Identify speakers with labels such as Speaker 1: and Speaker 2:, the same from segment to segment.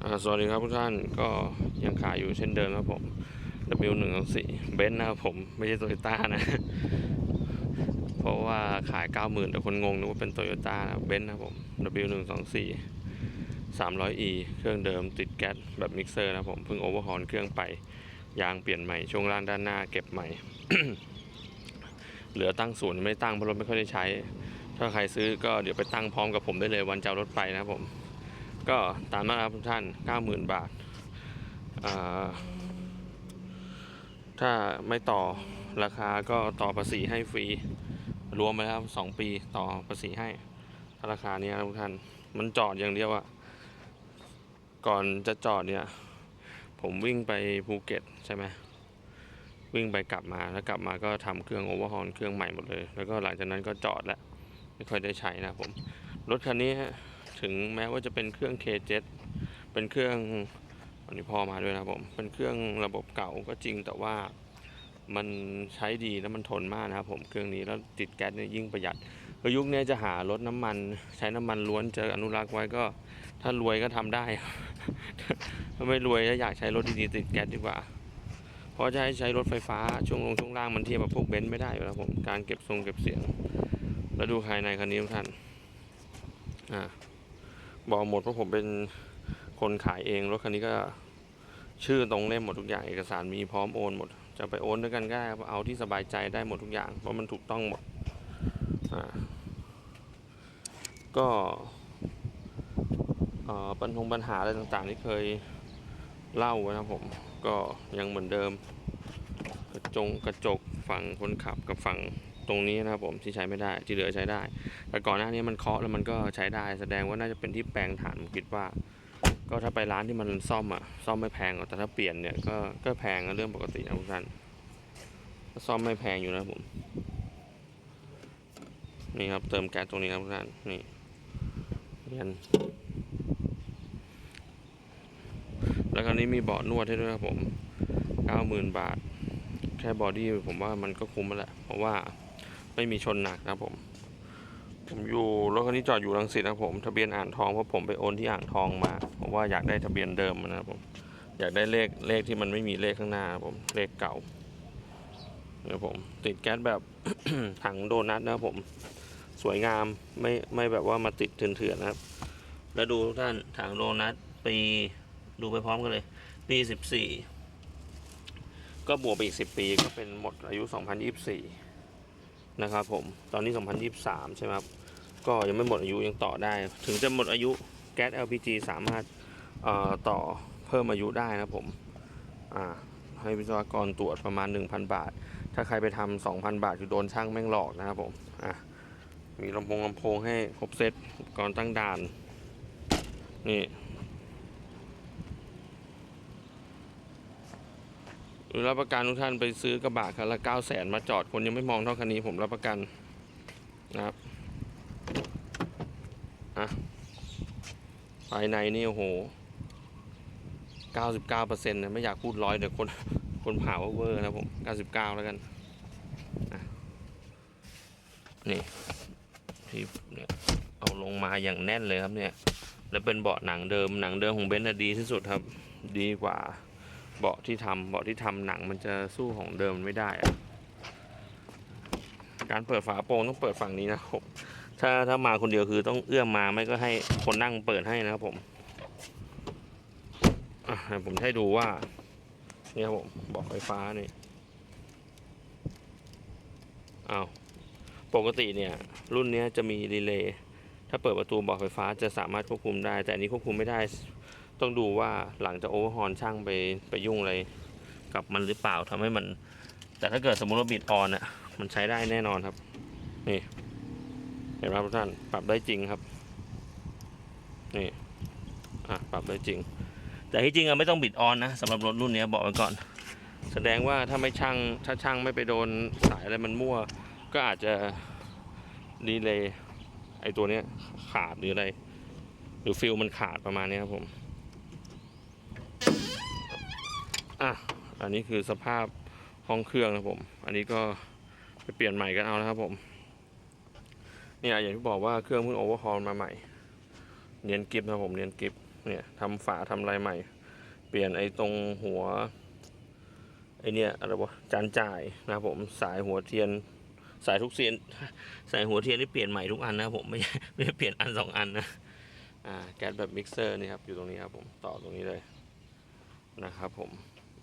Speaker 1: สวัสดีครับทุกท่านก็ยังขายอยู่เช่นเดิมครับผม W 1 2 4เบนซ์นะครับผมไม่ใช่โตโยต้านะ เพราะว่าขาย 90,000 แต่คนงงนึกว่าเป็นโตโยต้าเบนซ์นะครับผม W 1 2 4 300e เครื่องเดิมติดแก๊สแบบมิกเซอร์นะผมเพิ่งโอเวอร์ฮอลเครื่องไปยางเปลี่ยนใหม่ช่วงล่างด้านหน้าเก็บใหม่ เหลือตั้งศูนย์ไม่ได้ตั้งเพราะรถไม่ค่อยได้ใช้ ถ้าใครซื้อก็เดี๋ยวไปตั้งพร้อมกับผมได้เลยวันจะเอารถไปนะครับผม ก็ตามนั้นนะครับทุกท่าน 90,000 บาทาถ้าไม่ต่อราคาก็ต่อภาษีให้ฟรี รวมไปแล้วครับสองปีต่อภาษีให้ถ้าราคาเนี้ยนะทุกท่าน มันจอดอย่างเดียวอะก่อนจะจอดเนี่ย ผมวิ่งไปภูเก็ตใช่ไหมวิ่งไปกลับมาแล้วกลับมาก็ทำเครื่องโอเวอร์ฮอลเครื่องใหม่หมดเลย แล้วก็หลังจากนั้นก็จอดแล้ว ไม่ค่อยได้ใช้นะผม รถคันนี้ฮะ ถึงแม้ว่าจะเป็นเครื่อง K7 เป็นเครื่องอันนี้พ่อมาด้วยนะผมเป็นเครื่องระบบเก่าก็จริงแต่ว่ามันใช้ดีแล้วมันทนมากนะครับผมเครื่องนี้แล้วติดแก๊สเนี่ยยิ่งประหยัดก็ยุคนี้จะหารถน้ำมัน ใช้น้ำมันล้วนจะอนุรักษ์ไว้ก็ ถ้ารวยก็ทำได้ ถ้าไม่รวยก็อยากใช้รถดีๆติดแก๊สดีกว่าเพราะจะให้ใช้รถไฟฟ้าช่วงลงช่วงล่างมันเทียบกับพวกเบนซ์ไม่ได้อยู่แล้วผมการเก็บทรงเก็บเสียง แล้วดูภายในคันนี้ทุกท่านอ่า บอกหมดเพราะผมเป็นคนขายเองรถคันนี้ก็ชื่อตรงเล่มหมดทุกอย่างเอกสารมีพร้อมโอนหมด จะไปโอนด้วยกันก็เอาที่สบายใจได้หมดทุกอย่างเพราะมันถูกต้องหมดก็ปัญหาปัญหาอะไรต่างๆที่เคยเล่าไว้นะครับผมก็ยังเหมือนเดิม กระจงกระจกฝั่งคนขับกับฝั่ง ตรงนี้นะครับผมที่ใช้ไม่ได้ที่เหลือใช้ได้ แต่ก่อนหน้านี้มันเคาะแล้วมันก็ใช้ได้ แสดงว่าน่าจะเป็นที่แปลงฐานผมคิดว่า ก็ถ้าไปร้านที่มันซ่อมอะซ่อมไม่แพงแต่ถ้าเปลี่ยนเนี่ยก็ก็แพงเรื่องปกตินะทุกท่านซ่อมไม่แพงอยู่นะผมนี่ครับเติมแก๊สตรงนี้นะทุกท่านนี่เรียนแล้วคราวนี้มีเบาะนวดให้ด้วยครับผมเก้าหมื่นบาท แค่บอดี้ผมว่ามันก็คุ้มแล้วแหละเพราะว่า ไม่มีชนหนักนะผม ผมอยู่รถคันนี้จอดอยู่รังสิตนะผม ทะเบียนอ่างทองเพราะผมไปโอนที่อ่างทองมาเพราะว่าอยากได้ทะเบียนเดิมนะครับผม อยากได้เลขเลขที่มันไม่มีเลขข้างหน้าผมเลขเก่าเนี่ยผม ติดแก๊สแบบถังโดนัทนะผม สวยงามไม่ไม่แบบว่ามาติดเถื่อนๆนะครับ แล้วดูทุกท่านถังโดนัทปีดูไปพร้อมกันเลย ปีสิบสี่ก็บวกไปอีก10ปีก็เป็นหมดอายุ2024นยี่สิบสี่ นะครับผมตอนนี้ 2023 ใช่ไหมครับ ก็ยังไม่หมดอายุยังต่อได้ ถึงจะหมดอายุแก๊ส LPG สามารถต่อเพิ่มอายุได้นะผมให้วิศวกรตรวจประมาณ 1,000 บาท ถ้าใครไปทำ2,000 บาทคือโดนช่างแม่งหลอกนะครับผมมีลำโพงลำโพงให้ครบเซตอุปกรณ์ตั้งด่าน นี่ หรือรับประกันทุกท่านไปซื้อกระบะคันละเก้าแสนมาจอดคนยังไม่มองเท่าคันนี้ผมรับประกันนะครับอะภายในนี่โอ้โหเก้าสิบเก้าเปอร์เซ็นต์นะไม่อยากพูดร้อยเดี๋ยวคนคนเผาว่าเวอร์นะผมเก้าสิบเก้าแล้วกันนี่ที่เนี่ยเอาลงมาอย่างแน่นเลยครับเนี่ย แล้วเป็นเบาะหนังเดิมหนังเดิมของเบนซ์น่ะดีที่สุดครับ ดีกว่า เบาะที่ทำเบาะที่ทำหนังมันจะสู้ของเดิมไม่ได้อะการเปิดฝาโปรงต้องเปิดฝั่งนี้นะครับถ้าถ้ามาคนเดียวคือต้องเอื้อมมาไม่ก็ให้คนนั่งเปิดให้นะครับผมผมให้ดูว่าเนี่ครับผมเบาะไฟฟ้านี่เอาปกติเนี่ย รุ่นนี้จะมีรีเลย์ถ้าเปิดประตูเบาะไฟฟ้าจะสามารถควบคุมได้ แต่อันนี้ควบคุมไม่ได้ ต้องดูว่าหลังจากโอเวอร์ฮอลช่างไปไปยุ่งอะไรกับมันหรือเปล่าทำให้มัน แต่ถ้าเกิดสมมติว่าบิดออนอะมันใช้ได้แน่นอนครับ นี่ เห็นไหมครับทุกท่านปรับได้จริงครับ นี่อะปรับได้จริง แต่ที่จริงอะไม่ต้องบิดออนนะสำหรับรถรุ่นนี้บอกไว้ก่อน แสดงว่าถ้าไม่ช่างถ้าช่างไม่ไปโดนสายอะไรมันมั่ว ก็อาจจะดีเลยไอตัวเนี้ยขาดหรืออะไร หรือฟิลมันขาดประมาณนี้ครับผม อะอันนี้คือสภาพห้องเครื่องนะผม อันนี้ก็ไปเปลี่ยนใหม่กันเอานะครับผมเนี่ยอย่างที่บอกว่าเครื่องเพิ่งโอเวอร์ฮอลมาใหม่เนียนกิฟนะผมเนียนกิฟเนี่ยทำฝาทำอะไรใหม่ เปลี่ยนไอ้ตรงหัวไอเนี่ยอะไรวะจานจ่ายนะครับผมสายหัวเทียน สายทุกเสียนสายหัวเทียนนี่เปลี่ยนใหม่ทุกอันนะครับผมไม่ไม่ได้เปลี่ยนอันสองอันนะอ่าแก๊สแบบมิกเซอร์นี่ครับอยู่ตรงนี้ครับผมต่อตรงนี้เลยนะครับผม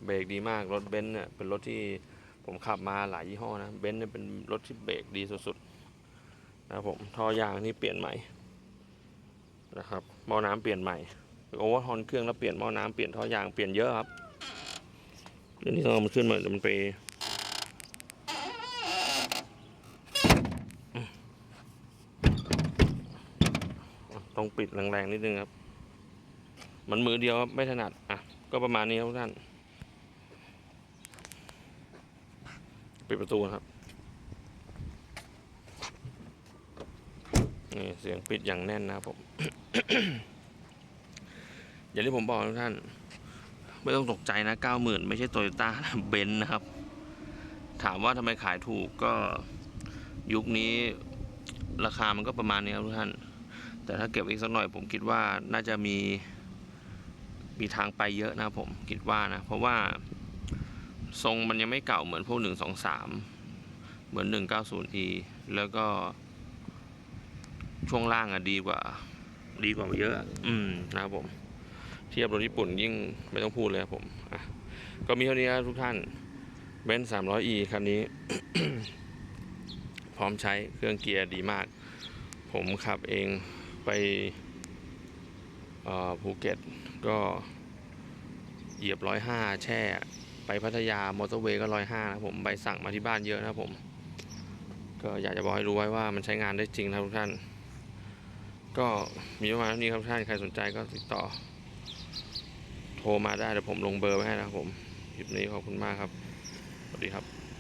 Speaker 1: เบรกดีมากรถเบนซ์เนี่ยเป็นรถที่ผมขับมาหลายยี่ห้อนะเบนซ์เนี่ยเป็นรถที่เบรกดีสุดๆนะครับผมท่อยางนี่เปลี่ยนใหม่นะครับหม้อน้ำเปลี่ยนใหม่โอเวอร์ฮอนเครื่องแล้วเปลี่ยนหม้อน้ำเปลี่ยนท่อยางเปลี่ยนเยอะครับเดี๋ยวนี้ต้องเอามันขึ้นมาเดี๋ยวมันไปต้องปิดแรงๆนิดนึงครับ มันมือเดียวครับไม่ถนัดอะก็ประมาณนี้ครับท่าน ปิดประตูครับ นี่เสียงปิดอย่างแน่นนะครับผม อย่างที่ผมบอกทุกท่าน ไม่ต้องตกใจนะเก้าหมื่นไม่ใช่โตโยต้าเบนซ์นะครับ ถามว่าทำไมขายถูกก็ยุคนี้ราคามันก็ประมาณนี้ครับทุกท่าน แต่ถ้าเก็บอีกสักหน่อยผมคิดว่าน่าจะมีมีทางไปเยอะนะครับผมคิดว่านะ เพราะว่า ทรงมันยังไม่เก่าเหมือนพวกหนึ่งสองสามเหมือนหนึ่งเก้าศูนย์ e แล้วก็ ช่วงล่างอะดีกว่า ดีกว่าเยอะ อืมนะครับผม เทียบรถญี่ปุ่นยิ่งไม่ต้องพูดเลยครับผมอะก็มีเท่านี้ครับทุกท่านเบนซ์สามร้อย e คันนี้ พร้อมใช้เครื่องเกียร์ดีมาก ผมขับเองไปเอ่อภูเก็ตก็เหยียบร้อยห้าแช่ ไปพัทยามอเตอร์เวย์ก็ร้อยห้านะผมใบสั่งมาที่บ้านเยอะนะครับผม ก็อยากจะบอกให้รู้ไว้ว่ามันใช้งานได้จริงนะทุกท่าน ก็มีประมาณนี้ครับท่านใครสนใจก็ติดต่อ โทรมาได้เดี๋ยวผมลงเบอร์ไว้ให้นะครับผมคลิปนี้ขอบคุณมากครับสวัสดีครับ